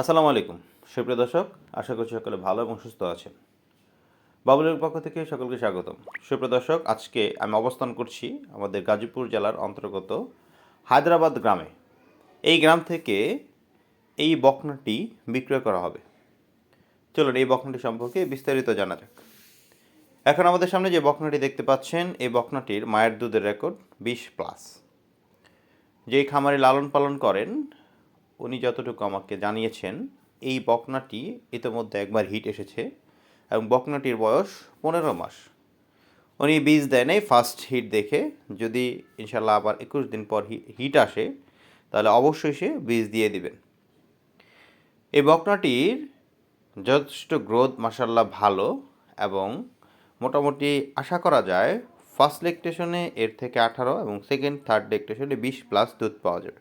আসসালামু আলাইকুম। সুপ্রিয় দর্শক, আশা করছি সকলে ভালো এবং সুস্থ আছেন। বাবুলের পক্ষ থেকে সকলকে স্বাগতম। সুপ্রিয় দর্শক, আজকে আমি অবস্থান করছি আমাদের গাজীপুর জেলার অন্তর্গত হায়দ্রাবাদ গ্রামে। এই গ্রাম থেকে এই বকনাটি বিক্রয় করা হবে। চলুন এই বকনাটি সম্পর্কে বিস্তারিত জানা যাক। এখন আমাদের সামনে যে বকনাটি দেখতে পাচ্ছেন, এই বকনাটির মায়ের দুধের রেকর্ড বিশ প্লাস। যেই খামারে লালন পালন করেন উনি যতটুকু আমাকে জানিয়েছেন, এই বকনাটি ইতিমধ্যে একবার হিট এসেছে এবং বকনাটির বয়স পনেরো মাস। উনি বীজ দেন এই ফার্স্ট হিট দেখে। যদি ইনশাল্লাহ আবার একুশ দিন পর হিট আসে, তাহলে অবশ্যই সে বীজ দিয়ে দিবেন। এই বকনাটির যথেষ্ট গ্রোথ মাসাল্লাহ ভালো এবং মোটামুটি আশা করা যায় ফার্স্ট লেকটেশনে এর থেকে আঠারো এবং সেকেন্ড থার্ড লেকটেশনে বিশ প্লাস দুধ পাওয়া যাবে।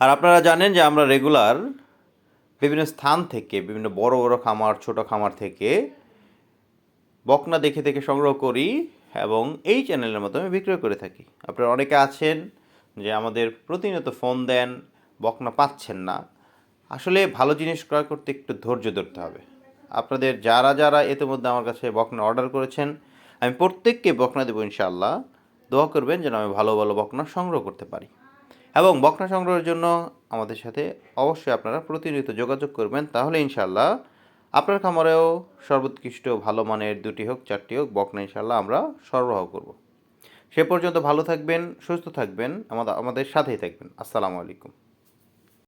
আর আপনারা জানেন যে আমরা রেগুলার বিভিন্ন স্থান থেকে, বিভিন্ন বড় বড় খামার, ছোট খামার থেকে বকনা দেখে দেখে সংগ্রহ করি এবং এই চ্যানেলের মাধ্যমে বিক্রয় করে থাকি। আপনারা অনেকে আছেন যে আমাদের প্রতিনিয়ত ফোন দেন, বকনা পাচ্ছেন না। আসলে ভালো জিনিস ক্রয় করতে একটু ধৈর্য ধরতে হবে। আপনাদের যারা যারা ইতিমধ্যে আমার কাছে বকনা অর্ডার করেছেন, আমি প্রত্যেককে বকনা দেবো ইনশাআল্লাহ। দোয়া করবেন যেন আমি ভালো ভালো বকনা সংগ্রহ করতে পারি। এবং বকনা সংগ্রহের জন্য আমাদের সাথে অবশ্যই আপনারা প্রতিনিয়ত যোগাযোগ করবেন। তাহলে ইনশাল্লাহ আপনার খামারেও সর্বোৎকৃষ্ট ভালো মানের দুটি হোক, চারটি হোক, বকনা ইনশাল্লাহ আমরা সরবরাহ করব। সে পর্যন্ত ভালো থাকবেন, সুস্থ থাকবেন আমাদের আমাদের সাথেই থাকবেন। আসসালামু আলাইকুম।